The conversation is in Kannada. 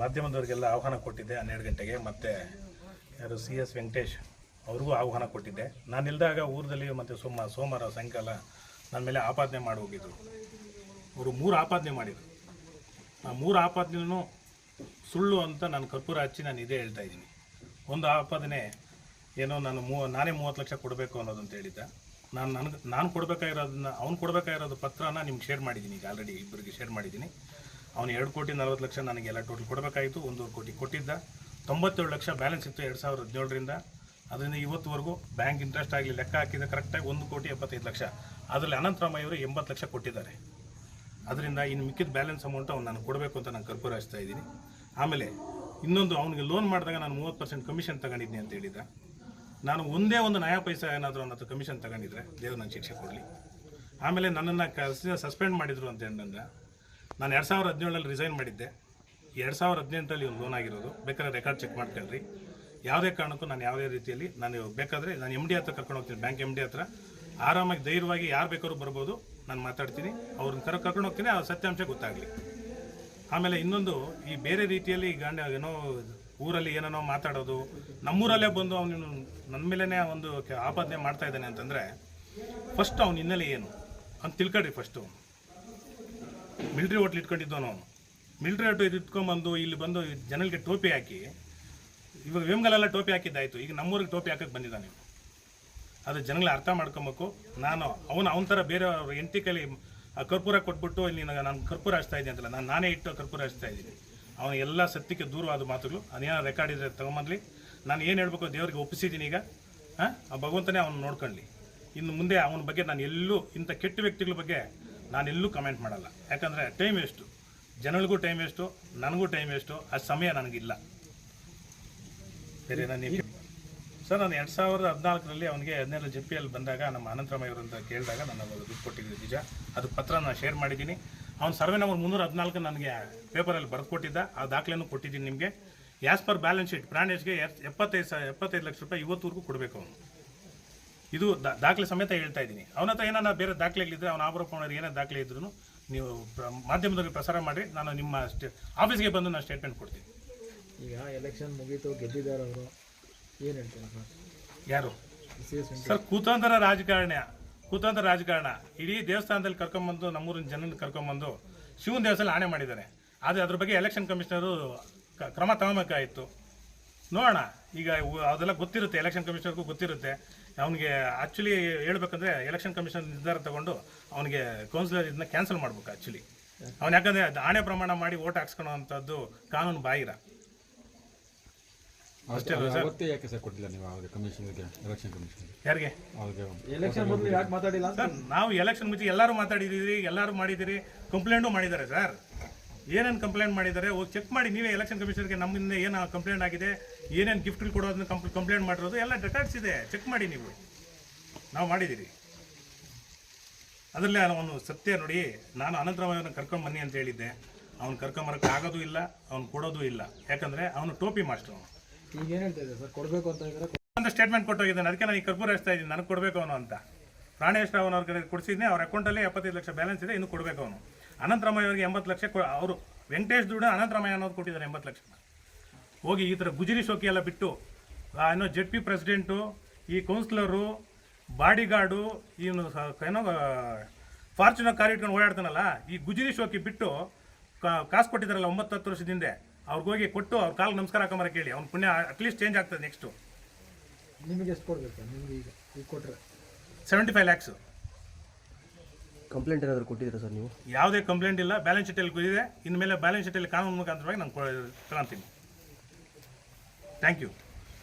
ಮಾಧ್ಯಮದವರಿಗೆಲ್ಲ ಆಹ್ವಾನ ಕೊಟ್ಟಿದ್ದೆ ಹನ್ನೆರಡು ಗಂಟೆಗೆ, ಮತ್ತು ಯಾರು ಸಿ ಎಸ್ ವೆಂಕಟೇಶ್ ಅವ್ರಿಗೂ ಆಹ್ವಾನ ಕೊಟ್ಟಿದ್ದೆ. ನಾನು ಇಲ್ಲದಾಗ ಊರಲ್ಲಿ ಮತ್ತು ಸೋಮ, ಸೋಮವಾರ ಸಾಯಂಕಾಲ ನನ್ನ ಮೇಲೆ ಆಪಾದನೆ ಮಾಡಿ ಹೋಗಿದ್ರು. ಅವರು ಮೂರು ಆಪಾದನೆ ಮಾಡಿದರು. ಆ ಮೂರು ಆಪಾದನೆಯೂ ಸುಳ್ಳು ಅಂತ ನಾನು ಕರ್ಪೂರ ಹಚ್ಚಿ ನಾನು ಇದೇ ಹೇಳ್ತಾ ಇದ್ದೀನಿ. ಒಂದು ಆಪಾದನೆ ಏನೋ ನಾನು ಮೂ, ನಾನೇ ಮೂವತ್ತು ಲಕ್ಷ ಕೊಡಬೇಕು ಅನ್ನೋದು ಅಂತ ಹೇಳಿದ್ದ. ನಾನು ನನಗೆ, ನಾನು ಕೊಡಬೇಕಾಗಿರೋದನ್ನ ಅವ್ನು ಕೊಡಬೇಕಾಗಿರೋದು ಪತ್ರನ ನಿಮ್ಗೆ ಶೇರ್ ಮಾಡಿದ್ದೀನಿ ಈಗ ಆಲ್ರೆಡಿ ಇಬ್ಬರಿಗೆ ಶೇರ್ ಮಾಡಿದ್ದೀನಿ. ಅವನು ಎರಡು ಕೋಟಿ ನಲ್ವತ್ತು ಲಕ್ಷ ನನಗೆಲ್ಲ ಟೋಟಲ್ ಕೊಡಬೇಕಾಯಿತು. ಒಂದೂವರೆ ಕೋಟಿ ಕೊಟ್ಟಿದ್ದ. ತೊಂಬತ್ತೇಳು ಲಕ್ಷ ಬ್ಯಾಲೆನ್ಸ್ ಇತ್ತು ಎರಡು ಸಾವಿರದ ಹದಿನೇಳರಿಂದ. ಅದರಿಂದ ಇವತ್ತುವರೆಗೂ ಬ್ಯಾಂಕ್ ಇಂಟ್ರೆಸ್ಟ್ ಆಗಲಿ ಲೆಕ್ಕ ಹಾಕಿದ ಕರೆಕ್ಟಾಗಿ ಒಂದು ಕೋಟಿ ಎಪ್ಪತ್ತೈದು ಲಕ್ಷ. ಅದರಲ್ಲಿ ಅನಂತರಾಮಯ್ಯ ಅವರು ಎಂಬತ್ತು ಲಕ್ಷ ಕೊಟ್ಟಿದ್ದಾರೆ. ಅದರಿಂದ ಇನ್ನು ಮಿಕ್ಕಿದ ಬ್ಯಾಲೆನ್ಸ್ ಅಮೌಂಟ್ ಅವ್ನು ನಾನು ಕೊಡಬೇಕು ಅಂತ ನಾನು ಕರ್ಪೂರ ಇದ್ದೀನಿ. ಆಮೇಲೆ ಇನ್ನೊಂದು ಅವನಿಗೆ ಲೋನ್ ಮಾಡಿದಾಗ ನಾನು ಮೂವತ್ತು ಪರ್ಸೆಂಟ್ ಕಮಿಷನ್ ತಗೊಂಡಿದ್ದೀನಿ ಅಂತ ಹೇಳಿದ ನಾನು ಒಂದೇ ಒಂದು ನಯಾ ಪೈಸ ಏನಾದರೂ ಹತ್ರ ಕಮಿಷನ್ ತಗೊಂಡಿದ್ರೆ ದೇವ್ರು ನನ್ನ ಶಿಕ್ಷೆ ಕೊಡಲಿ. ಆಮೇಲೆ ನನ್ನನ್ನು ಕಸ ಸಸ್ಪೆಂಡ್ ಮಾಡಿದರು ಅಂತ ಹೇಳಿದ್ರೆ ನಾನು ಎರಡು ಸಾವಿರದ ಹದಿನೇಳರಲ್ಲಿ ರಿಸೈನ್ ಮಾಡಿದ್ದೆ. ಎರಡು ಸಾವಿರದ ಹದಿನೆಂಟರಲ್ಲಿ ಒಂದು ಲೋನ್ ಆಗಿರೋದು. ಬೇಕಾದ್ರೆ ರೆಕಾರ್ಡ್ ಚೆಕ್ ಮಾಡ್ಕೊಳ್ರಿ. ಯಾವುದೇ ಕಾರಣಕ್ಕೂ ನಾನು ಯಾವುದೇ ರೀತಿಯಲ್ಲಿ ನಾನು ಬೇಕಾದರೆ ನಾನು ಎಂ ಡಿ ಹತ್ರ ಕರ್ಕೊಂಡು ಹೋಗ್ತೀನಿ. ಬ್ಯಾಂಕ್ ಎಂ ಡಿ ಹತ್ರ. ಆರಾಮಾಗಿ, ಧೈರ್ಯವಾಗಿ ಯಾರು ಬೇಕಾದ್ರೂ ಬರ್ಬೋದು. ನಾನು ಮಾತಾಡ್ತೀನಿ. ಅವ್ರನ್ನ ಕರ ಕರ್ಕೊಂಡು ಹೋಗ್ತೀನಿ. ಆ ಸತ್ಯಾಂಶ ಗೊತ್ತಾಗಲಿ. ಆಮೇಲೆ ಇನ್ನೊಂದು, ಈ ಬೇರೆ ರೀತಿಯಲ್ಲಿ ಗಾಂಡ ಏನೋ ಊರಲ್ಲಿ ಏನೇನೋ ಮಾತಾಡೋದು. ನಮ್ಮೂರಲ್ಲೇ ಬಂದು ಅವನು ನನ್ನ ಮೇಲೇ ಒಂದು ಆಪಾದನೆ ಮಾಡ್ತಾ ಇದ್ದಾನೆ ಅಂತಂದರೆ ಫಸ್ಟ್ ಅವ್ನು ಹಿನ್ನೆಲೆ ಏನು? ಅಂತ ತಿಳ್ಕೊಳ್ರಿ ಫಸ್ಟು ಮಿಲ್ಟ್ರಿ ಹೋಟ್ಲ್ ಇಟ್ಕೊಂಡಿದ್ದವನು ಅವನು ಮಿಲ್ಟ್ರಿ ಹೋಟ್ಲ್ ಇಟ್ಕೊಂಡ್ಬಂದು ಇಲ್ಲಿ ಬಂದು ಜನಗಳಿಗೆ ಟೋಪಿ ಹಾಕಿ, ಇವಾಗ ವೇಮ್ಗಲೆಲ್ಲ ಟೋಪಿ ಹಾಕಿದ್ದಾಯಿತು. ಈಗ ನಮ್ಮೂರಿಗೆ ಟೋಪಿ ಹಾಕಕ್ಕೆ ಬಂದಿದ್ದಾನೆ ಇವ್ನು. ಅದು ಜನಗಳ ಅರ್ಥ ಮಾಡ್ಕೊಬೇಕು. ನಾನು ಅವನು, ಅವನ ಥರ ಬೇರೆ ಹೆಂಡತಿ ಕೈಲಿ ಕರ್ಪೂರ ಕೊಟ್ಬಿಟ್ಟು ನನಗೆ ನಾನು ಕರ್ಪೂರ ಹಚ್ತಾ ಇದ್ದೀನಿ ಅಂತಲ್ಲ, ನಾನು ನಾನೇ ಇಟ್ಟು ಕರ್ಪೂರ ಹಚ್ತಾ ಇದ್ದೀನಿ. ಅವನ ಎಲ್ಲ ಸತ್ಯಕ್ಕೆ ದೂರವಾದ ಮಾತುಗಳು. ಅದೇನೋ ರೆಕಾರ್ಡ್ ಇದ್ರೆ ತಗೊಂಬರ್ಲಿ ನಾನು ಏನು ಹೇಳಬೇಕು ದೇವರಿಗೆ ಒಪ್ಪಿಸಿದ್ದೀನಿ ಈಗ. ಹಾಂ ಆ ಭಗವಂತನೇ ಅವನು ನೋಡ್ಕೊಳ್ಳಿ ಇನ್ನು ಮುಂದೆ ಅವನ ಬಗ್ಗೆ ನಾನು ಎಲ್ಲೂ ಇಂಥ ಕೆಟ್ಟ ವ್ಯಕ್ತಿಗಳ ಬಗ್ಗೆ ನಾನೆಲ್ಲೂ ಕಮೆಂಟ್ ಮಾಡಲ್ಲ. ಯಾಕಂದರೆ ಟೈಮ್ ವೇಸ್ಟು ಜನಗಳಿಗೂ ಟೈಮ್ ವೇಸ್ಟು ನನಗೂ ಟೈಮ್ ವೇಸ್ಟು ಆ ಸಮಯ ನನಗಿಲ್ಲ. ಬೇರೆ ನಾನು ಸರ್, ನಾನು ಎರಡು ಸಾವಿರದ ಹದಿನಾಲ್ಕರಲ್ಲಿ ಅವನಿಗೆ ಹದಿನೇಳು ಜಿ ಪಿ ಎಲ್ ಬಂದಾಗ ನಮ್ಮ ಅನಂತರಾಮಯ್ಯ ಅಂತ ಕೇಳಿದಾಗ ನಾನು ದುಡ್ಡು ಕೊಟ್ಟಿದ್ದೀನಿ ನಿಜ. ಅದು ಪತ್ರ ನಾನು ಶೇರ್ ಮಾಡಿದ್ದೀನಿ. ಅವ್ನು ಸರ್ವೆ ನಂಬರ್ ಮುನ್ನೂರ ಹದಿನಾಲ್ಕು ನನಗೆ ಪೇಪರಲ್ಲಿ ಬರೆದು ಕೊಟ್ಟಿದ್ದ ಆ ದಾಖಲೆನೂ ಕೊಟ್ಟಿದ್ದೀನಿ ನಿಮಗೆ. ಆ್ಯಸ್ ಪರ್ ಬ್ಯಾಲೆನ್ಸ್ ಶೀಟ್ ಪ್ರಾಣೇಶ್ಗೆ ಎಪ್ಪತ್ತೈದು ಸಾವಿರ ಎಪ್ಪತ್ತೈದು ಲಕ್ಷ ರೂಪಾಯಿ ಇವತ್ತುವರೆಗೂ ಕೊಡಬೇಕು ಅವನು. ಇದು ದಾಖಲೆ ಸಮೇತ ಹೇಳ್ತಾ ಇದ್ದೀನಿ. ಅವನ ಹತ್ರ ಏನಾರ ಬೇರೆ ದಾಖಲೆಗಳಿದ್ರೆ ಅವನ ಆರೋಪಣರು ಏನೇ ದಾಖಲೆ ಇದ್ರೂ ನೀವು ಮಾಧ್ಯಮದಲ್ಲಿ ಪ್ರಸಾರ ಮಾಡಿ ನಾನು ನಿಮ್ಮ ಸ್ಟೇ ಆಫೀಸ್ಗೆ ಬಂದು ನಾನು ಸ್ಟೇಟ್ಮೆಂಟ್ ಕೊಡ್ತೀನಿ. ಈಗ ಎಲೆಕ್ಷನ್ ಮುಗೀತು ಗೆದ್ದಿದ್ದಾರೆ ಅವರು. ಏನು ಹೇಳ್ತಾರೆ ಸರ್? ಯಾರು? ಸರ್ ಕುತಂತ್ರ ರಾಜಕಾರಣ. ಕುತಂತ್ರ ರಾಜಕಾರಣ. ಇಡೀ ದೇವಸ್ಥಾನದಲ್ಲಿ ಕರ್ಕೊಂಬಂದು ನಮ್ಮೂರಿನ ಜನನ ಕರ್ಕೊಂಬಂದು ಶಿವನ ದೇವಸ್ಥಾನ ಆಣೆ ಮಾಡಿದ್ದಾರೆ. ಆದರೆ ಅದ್ರ ಬಗ್ಗೆ ಎಲೆಕ್ಷನ್ ಕಮಿಷನರು ಕ್ರಮ ತಗೋಬೇಕಾಯಿತು ನೋಡೋಣ. ಈಗ ಅದೆಲ್ಲ ಗೊತ್ತಿರುತ್ತೆ ಎಲೆಕ್ಷನ್ ಕಮಿಷನರ್ಗೂ ಗೊತ್ತಿರುತ್ತೆ. ಅವನಿಗೆ ಆ್ಯಕ್ಚುಲಿ ಹೇಳ್ಬೇಕಂದ್ರೆ ಎಲೆಕ್ಷನ್ ಕಮಿಷನ್ ನಿರ್ಧಾರ ತಗೊಂಡು ಅವನಿಗೆ ಕೌನ್ಸಿಲರ್ ಇದನ್ನ ಕ್ಯಾನ್ಸಲ್ ಮಾಡ್ಬೇಕು ಆ್ಯಕ್ಚುಲಿ ಅವ್ನು ಯಾಕಂದರೆ ಆಣೆ ಪ್ರಮಾಣ ಮಾಡಿ ಓಟ್ ಹಾಕ್ಸ್ಕೊಳೋ ಅಂಥದ್ದು ಕಾನೂನು ಬಾಹಿರ. ಅಷ್ಟೇ ಅಲ್ವಾ ಸರ್? ಅವತ್ತೇ ಯಾಕೆ ಸರ್ ಕೊಟ್ಟಿಲ್ಲ ನೀವು ಅವ್ರಿಗೆ ಕಮಿಷನ್ಗೆ ಎಲೆಕ್ಷನ್ ಕಮಿಷನ್ಗೆ ಯಾರಿಗೆ? ಅವ್ರಿಗೆ ಎಲೆಕ್ಷನ್ ಮೊದಲು ಯಾಕೆ ಮಾತಾಡಿಲ್ಲ ಸರ್ ನಾವು ಎಲೆಕ್ಷನ್ ಮುಂಚೆ ಎಲ್ಲರೂ ಮಾತಾಡಿದ್ದೀರಿ ಎಲ್ಲರೂ ಮಾಡಿದ್ದೀರಿ ಕಂಪ್ಲೇಂಟು ಮಾಡಿದ್ದಾರೆ ಸರ್. ಏನೇನು ಕಂಪ್ಲೇಂಟ್ ಮಾಡಿದ್ದಾರೆ ಹೋಗಿ ಚೆಕ್ ಮಾಡಿ ನೀವೇ ಎಲೆಕ್ಷನ್ ಕಮಿಷನ್ಗೆ ನಮ್ಮಿಂದ ಏನು ಕಂಪ್ಲೇಂಟ್ ಆಗಿದೆ ಏನೇನು ಗಿಫ್ಟ್ಗಳು ಕೊಡೋದನ್ನ ಕಂಪ್ ಕಂಪ್ಲೇಂಟ್ ಮಾಡಿರೋದು ಎಲ್ಲ ರೆಕಾರ್ಡ್ಸ್ ಇದೆ. ಚೆಕ್ ಮಾಡಿ ನೀವು. ನಾವು ಮಾಡಿದ್ದೀರಿ ಅದರಲ್ಲೇ ಅವನು ಸತ್ಯ ನೋಡಿ ನಾನು ಅನಂತರಾಮಯ್ಯವ್ರನ್ನ ಕರ್ಕೊಂಡು ಬನ್ನಿ ಅಂತ ಹೇಳಿದ್ದೆ. ಅವ್ನು ಕರ್ಕೊಂಬರಕ್ಕೆ ಆಗೋದು ಇಲ್ಲ ಅವ್ನು ಕೊಡೋದು ಇಲ್ಲ. ಯಾಕಂದರೆ ಅವನು ಟೋಪಿ ಮಾಸ್ಟರ್ ಅವನು. ಈಗ ಏನು ಹೇಳ್ತಾ ಇದ್ದಾರೆ ಸರ್? ಕೊಡಬೇಕು ಅಂತ ಇದ್ದಾರೆ ಅಂತ ಸ್ಟೇಟ್ಮೆಂಟ್ ಕೊಟ್ಟೋಗಿದ್ದಾನೆ. ಅದಕ್ಕೆ ನಾನು ಈ ಕರ್ಪೂರ ಹಚ್ತಾ ಇದ್ದೀನಿ. ನನಗೆ ಕೊಡಬೇಕು ಅವನು ಅಂತ. ಪ್ರಾಣೇಶ್ ರಾವ್ ಅವ್ರ ಕಡೆ ಕೊಡಿಸಿದ್ನೆ ಅವ್ರ ಅಕೌಂಟಲ್ಲಿ ಎಪ್ಪತ್ತೈದು ಲಕ್ಷ ಬ್ಯಾಲೆನ್ಸ್ ಇದೆ ಇನ್ನು ಕೊಡಬೇಕು ಅವನು. ಅನಂತರಾಮಯ್ಯ ಅವರಿಗೆ ಎಂಬತ್ತು ಲಕ್ಷ ಕೊ- ಅವರು ವೆಂಕಟೇಶ್ ದುಡ್ಡು ಅನಂತರಾಮಯ್ಯ ಅನ್ನೋದು ಕೊಟ್ಟಿದ್ದಾರೆ ಎಂಬತ್ತು ಲಕ್ಷ. ಹೋಗಿ ಈ ಥರ ಗುಜರಿ ಶೋಕಿ ಎಲ್ಲ ಬಿಟ್ಟು ಏನೋ ಜೆಡ್ ಪಿ ಪ್ರೆಸಿಡೆಂಟು ಈ ಕೌನ್ಸಿಲರು ಬಾಡಿಗಾರ್ಡು ಇವನು ಏನೋ ಫಾರ್ಚುನರ್ ಕಾರ್ ಇಟ್ಕೊಂಡು ಓಡಾಡ್ತಾನಲ್ಲ ಈ ಗುಜರಿ ಶೋಕಿ ಬಿಟ್ಟು ಕಾ- ಕಾಸು ಕೊಟ್ಟಿದ್ದಾರಲ್ಲ ಒಂಬತ್ತು ಹತ್ತು ವರ್ಷದ ಹಿಂದೆ ಅವ್ರಿಗೆ ಹೋಗಿ ಕೊಟ್ಟು ಅವ್ರ ಕಾಲು ನಮಸ್ಕಾರ ಹಾಕೊಂಬರ ಕೇಳಿ ಅವ್ನ ಪುಣ್ಯ ಅಟ್ಲೀಸ್ಟ್ ಚೇಂಜ್ ಆಗ್ತದೆ ನೆಕ್ಸ್ಟು ನಿಮಗೆ ಎಷ್ಟು ಕೊಡ್ಬೇಕು ಸರ್? ಈಗ ಈಗ ಕೊಟ್ಟರೆ ಸೆವೆಂಟಿ ಫೈವ್ ಲ್ಯಾಕ್ಸು ಕಂಪ್ಲೇಂಟ್ ಏನಾದರೂ ಕೊಟ್ಟಿದ್ದೀರಾ ಸರ್ ನೀವು? ಯಾವುದೇ ಕಂಪ್ಲೇಂಟ್ ಇಲ್ಲ. ಬ್ಯಾಲೆನ್ಸ್ ಶೀಟಲ್ಲಿ ಇದೆ ಇನ್ಮೇಲೆ ಬ್ಯಾಲೆನ್ಸ್ ಶೀಟಲ್ಲಿ ಕಾನೂನು ಮುಖಾಂತರವಾಗಿ ನಾನು ತಗೊಂತೀನಿ. Thank you